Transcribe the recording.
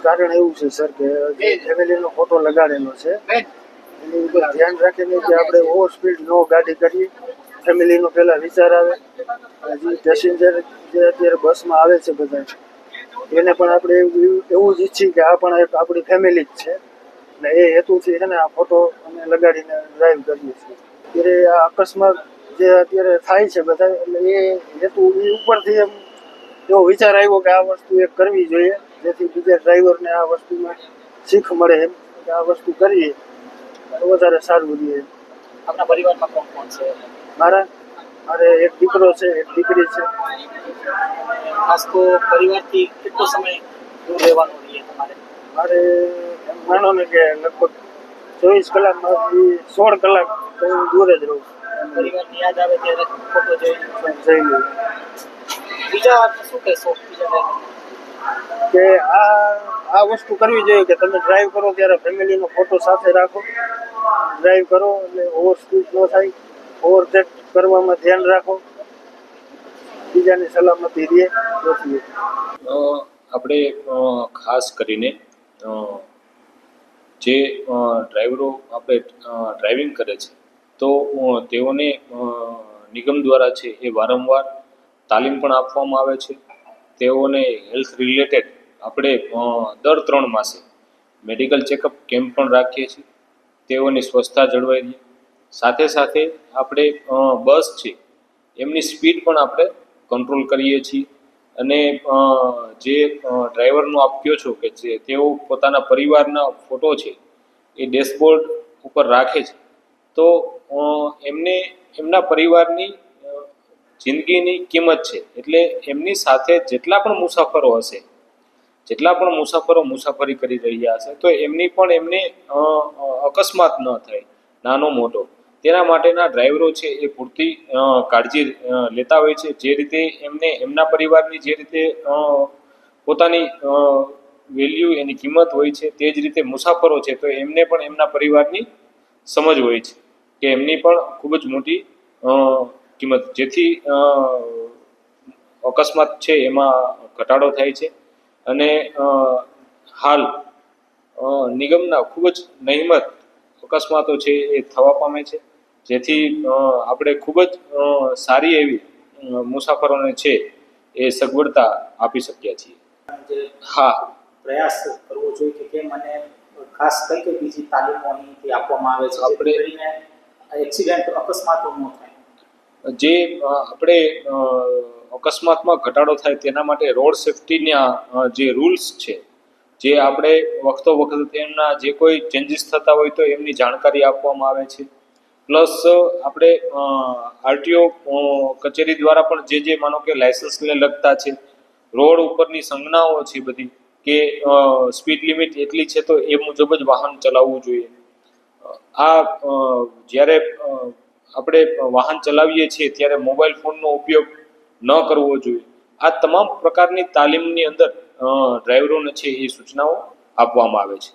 કારણ એવું છે સર કે જે ફેમિલીનો ફોટો લગાડેલો છે એની ઉપર ધ્યાન રાખીને કે આપણે ઓવર સ્પીડ નો ગાડી કરીએ ફેમિલીનો પહેલાં વિચાર આવે હજી પેસેન્જર જે અત્યારે બસમાં આવે છે બધા એને પણ આપણે એવું જ ઈચ્છીએ કે આ પણ એક આપણી ફેમિલી જ છે અને એ હેતુથી છે ને આ ફોટો અમે લગાડીને ડ્રાઈવ કરીએ છીએ. અત્યારે આ અકસ્માત જે અત્યારે થાય છે બધા એટલે એ હેતુ એ ઉપરથી એમ એવો વિચાર આવ્યો કે આ વસ્તુ એક કરવી જોઈએ જેથી બીજા ડ્રાઈવરને આ વસ્તુમાં શીખ મળે એમ. કે આ વસ્તુ કરીએ. તો વધારે સારું રહીએ આપણા પરિવારમાં કોણ કોણ છે? મારા? મારે એક દીકરો છે એક દીકરી છે. ખાસ તો પરિવારથી કેટલો સમય દૂર રહેવાનો રહીએ તમારે? મારે એમ માનો ને કે લગભગ ચોવીસ કલાકમાંથી સોળ કલાક તો હું દૂર જ રહું. પરિવારની યાદ આવે ત્યારે ફોટો જોઈ જઈ લઉં. બીજા શું કહેશો? બીજા? કે આ આ વસ્તુ કરવી જોઈએ કે તમે ડ્રાઈવ કરો ત્યારે ફેમિલીનો ફોટો સાથે રાખો. ડ્રાઈવ કરો એટલે ઓવર સ્પીડ ન થાય. ઓવરટેક કરવામાં ધ્યાન રાખો. બીજાની સલામતી રહે આપણે ખાસ કરીને જે ડ્રાઈવરો આપણે ડ્રાઇવિંગ કરે છે, તો તેઓને નિગમ દ્વારા છે એ વારંવાર તાલીમ પણ આપવામાં આવે છે. તેઓને હેલ્થ રિલેટેડ આપણે દર ત્રણ માસે મેડિકલ ચેકઅપ કેમ્પ પણ રાખીએ છીએ. તેઓની સ્વચ્છતા જળવાઈ રહે. સાથે સાથે આપણે બસ છે, એમની સ્પીડ પણ આપણે કંટ્રોલ કરીએ છીએ. અને જે ડ્રાઈવરનો આપ કહો છો કે જે તેઓ પોતાના પરિવારના ફોટો છે, એ ડેશબોર્ડ ઉપર રાખે છે. તો એમને, એમના પરિવારની જિંદગીની કિંમત છે. એટલે એમની સાથે જેટલા પણ મુસાફરો હશે, જેટલા પણ મુસાફરો મુસાફરી કરી રહ્યા હશે, તો એમની પણ એમને અકસ્માત ન થાય, નાનો મોટો. તેના માટેના ડ્રાઈવરો છે એ પૂરતી કાળજી લેતા હોય છે. જે રીતે એમને, એમના પરિવારની જે રીતે પોતાની વેલ્યુ એની કિંમત હોય છે, તે જ રીતે મુસાફરો છે, તો એમને પણ એમના પરિવારની સમજ હોય છે કે એમની પણ ખૂબ જ મોટી કિંમત. જેથી અકસ્માત છે એમાં ઘટાડો થાય છે. અને હાલ નિગમના ખૂબ જ નહિમત અકસ્માતો છે એ થવા પામે છે. જેથી આપણે ખૂબ જ સારી એવી મુસાફરોને છે એ સગવડતા આપી શક્યા છીએ. હા. પ્રયાસ કરવો જોઈએ કે કેમ અને ખાસ કઈ કઈ બીજી તાલીમો આપવામાં આવે છે? આપણે- એક્સિડન્ટ અકસ્માતો ન થાય. જે આપણે અકસ્માતમાં ઘટાડો થાય તેના માટે રોડ સેફટીના જે રૂલ્સ છે, જે આપણે વખતો વખત એમના જે કોઈ ચેન્જીસ થતા હોય તો એમની જાણકારી આપવામાં આવે છે. પ્લસ, આપણે આરટીઓ કચેરી દ્વારા પણ જે જે માનો કે લાયસન્સને લગતા છે, રોડ ઉપરની સંજ્ઞાઓ છે બધી કે સ્પીડ લિમિટ એટલી છે તો એ મુજબ જ વાહન ચલાવવું જોઈએ. આ જ્યારે આપણે વાહન ચલાવીએ છીએ ત્યારે મોબાઈલ ફોનનો ઉપયોગ ન કરવો જોઈએ. આ તમામ પ્રકારની તાલીમની અંદર ડ્રાઈવરોને છે એ સૂચનાઓ આપવામાં આવે છે.